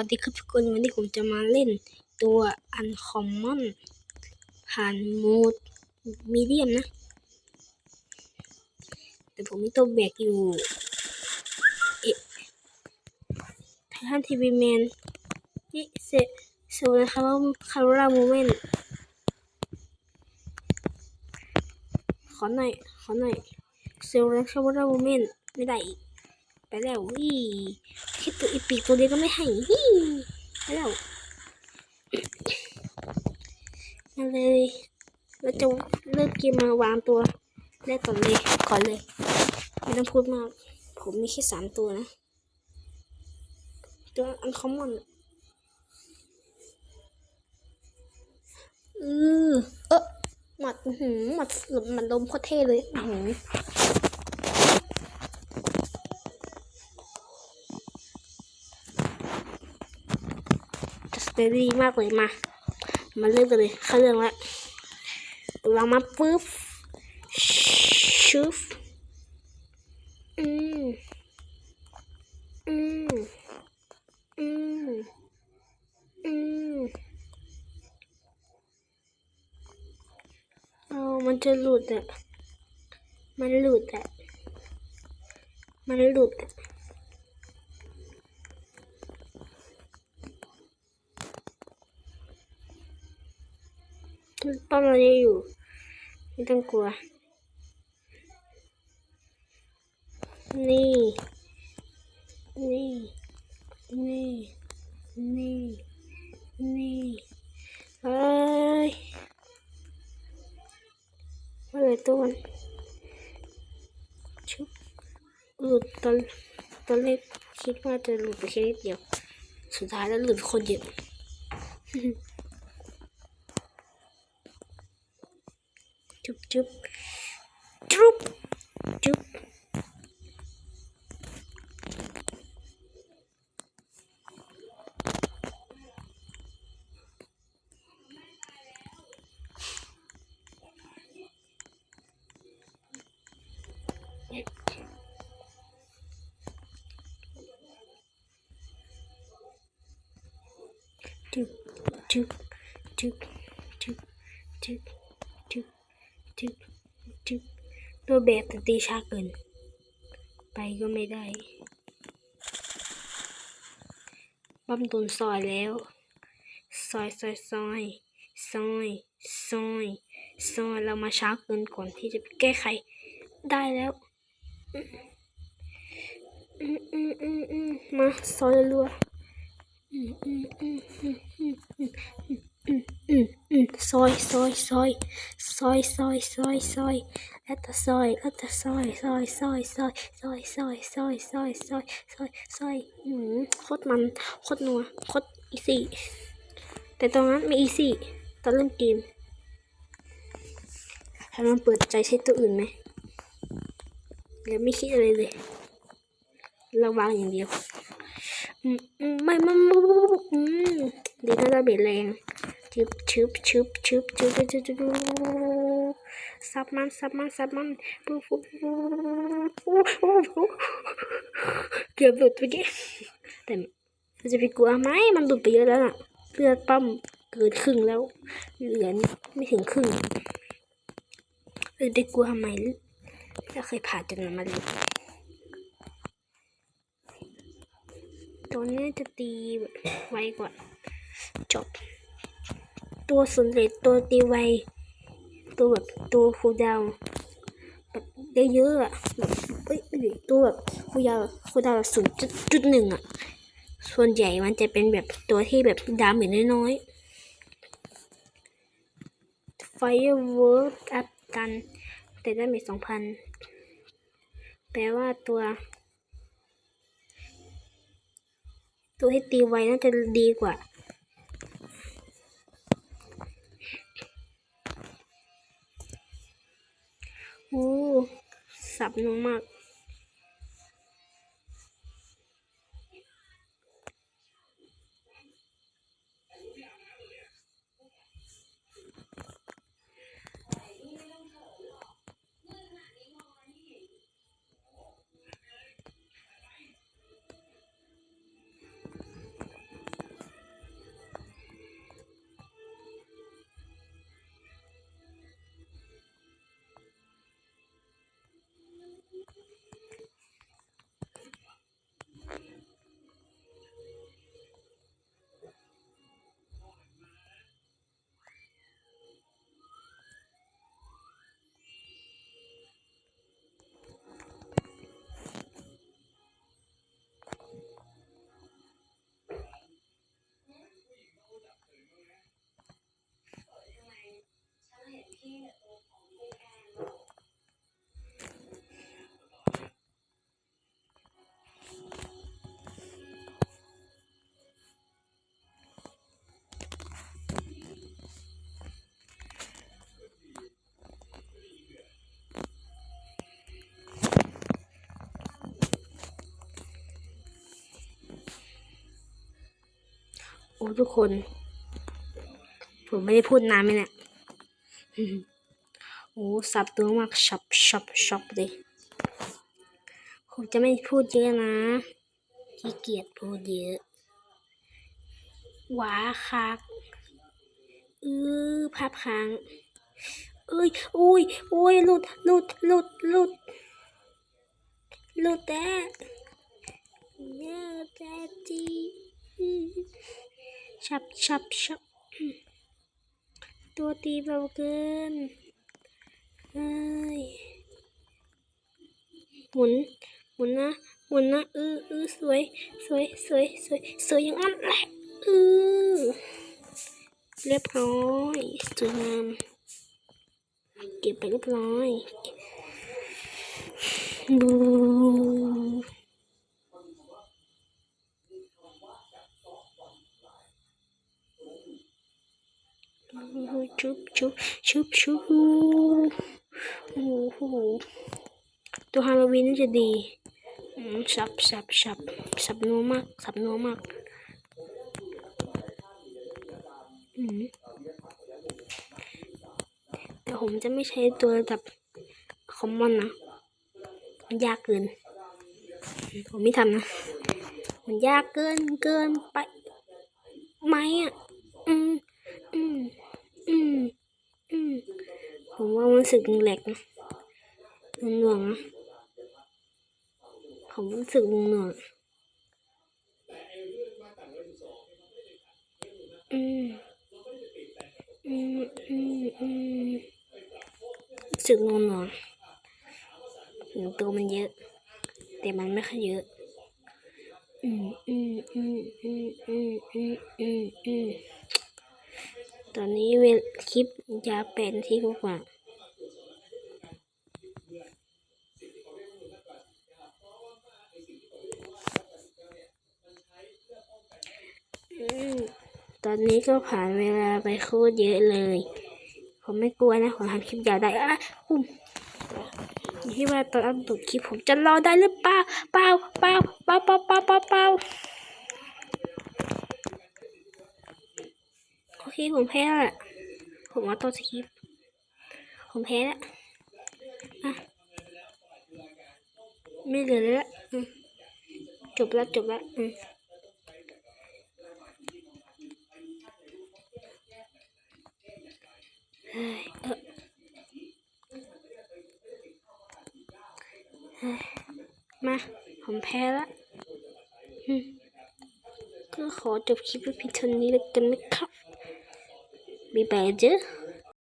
วัสดีครับทุกคนวันนี้ผมจะมาเล่นตัวอันคอมมอนผ่านโหมดมีเดียมนะ แต่ผมมีตัวแบกอยู่เอ๊ะททันทีวีแมนนี่เซเซลล์คาร์คาร่าโมเมนขอหน่อย ขอหน่อยเซลล์คาร่าโมเมนไม่ได้อีก ไปแล้ววี่แค่ตัวอีปีตัวเดียวก็ไม่ให้ไปแล้วมาเลยเราจะเริ่มเกมมาวางตัวแรกก่อนเลยก่อนเลย ไม่ต้องพูดมาก ผมมีแค่สามตัวนะ ตัวอันคอมมอนเออเออหมัดหืมหมัดหลบหมัดลมโคตรเท่เลยหือ เตอรี่มากเลยมา มาเริ่มกันเลยเข้าเรื่องแล้ววางมาปุ๊บชุบอืมอืมอืมอืมเอามันจะหลุดอะ มันหลุดอะ มันหลุดอะ ป้อมเราจะอยู่ ไม่ต้องกลัว นี่ นี่ นี่ นี่ นี่เฮ้ยอะไรตัวมันชุบหลุดตอนตอนแรกคิดว่าจะหลุดไปแค่นิดเดียว สุดท้ายแล้วหลุดคนเยอะ Chup chup. Chup. Chup. Chup. Chup. Chup. Chup. Chup. จึ๊บจึ๊บตัวแบบต่ตีช้าเกิน ไปก็ไม่ได้บัมโดนซอยแล้ว ซอยซอยซอยซอยซอยซอยเรามาช้าเกินก่อนที่จะแก้ไขได้แล้วอืมอืมอืมอืมมาซอยรัวอืมอืมอืมอืมอืมอืมอืมอืมซอยซอยซอยซอยซอยซอยซอยแล้วแต่ซอยแล้วแต่ซอยซอยซอยซอยซอยซอยซอยซอยซอยซอยซอยอืมโคตรมันโคตรนัวโคตรอีซี่แต่ตอนนั้นไม่อีซี่ตอนเริ่มเกมให้มันเปิดใจใช้ตัวอื่นไหมแล้วไม่คิดอะไรเลยระวังอย่างเดียว อืมอืมไม่ไม่ไม่อืมเดี๋ยวน่าจะเบ็ดแรง ชึบชึบชึบชึบชึบชึบชึบซับมันซับมันซับมันปุ๊บปุ๊บเกือบหลุดไปกี้แต่มันจะไปกลัวไหมมันหลุดไปเยอะแล้วน่ะเลือดปั๊มเกินครึ่งแล้วเหลือไม่ถึงครึ่งเลยได้กลัวทำไมเราเคยผ่านจนมันมาเลยตอนนี้จะตีไวกว่าจบ ตัวสำเร็จตัวตีไวตัวแบบตัวคูดาวแบบเยอะๆอะแบบเอ้ยตัวแบบคูดาวคูดาวศูนย์จุดหนึ่งอะส่วนใหญ่มันจะเป็นแบบตัวที่แบบดาเมจน้อยๆ Firework อัพกัน แต่ดาเมจสองพันแปลว่าตัว ตัวที่ตีไวน่าจะดีกว่า สับนุ่มมาก โอ้ทุกคน ผมไม่ได้พูดนานไหมเนี่ยโอ้สับตัวมากช็อปช็อปช็อปเลยผมจะไม่พูดเยอะนะขี้เกียจพูดเยอะหวาคักอือภาพค้างเอ้ยอุ้ยอุ้ยหลุดหลุดหลุดหลุดหลุดแต่เนี่ยแต่จี ชับชับชับตัวตีเบาเกินเอ้ยหมุนหมุนนะหมุนนะเออเออสวย สวยสวยสวยสวยอย่างนั้นแหละเออเรียบร้อยสวยงามเก็บไปเรียบร้อยบู ชุบชุบชุบชุบโอ้โหตัวฮาโลวีนน่าจะดีสับสับสับสับนัวมากสับนัวมากอืมแต่ผมจะไม่ใช้ตัวระดับคอมมอนนะมันยากเกิน ผมไม่ทำนะ มันยากเกินเกินไปไหมอะ อืมอืม อืมอืมผมว่ามันสึกแหลกนะหน่วงนะผมรู้สึกหน่วงอืมอืมอืมอืมสึกหน่วงหนูตัวมันเยอะ แต่มันไม่ค่อยเยอะอืมอืมอืมอืมอืมอืมอืม ตอนนี้เวลคลิปยาวแปดนทีกว่าอืมตอนนี้ก็ผ่านเวลาไปโคตรเยอะเลย ผมไม่กลัวนะ ผมทำคลิปยาวได้อะอุ้มที่ว่าตอนอัปโหลดคลิปผมจะรอได้หรือเปล่า เปล่า เปล่า เปล่า เปล่า เปล่า เปล่า เปล่ผมแพ้แล้วแหละผมว่าตัวสคริปผมแพ้แล้วอะไม่เหลือแล้วจบแล้วจบแล้วอืมมา ผมแพ้ละอืมก็ขอจบคลิปไว้เพียงเท่านี้แล้วกันนะครับ me bad.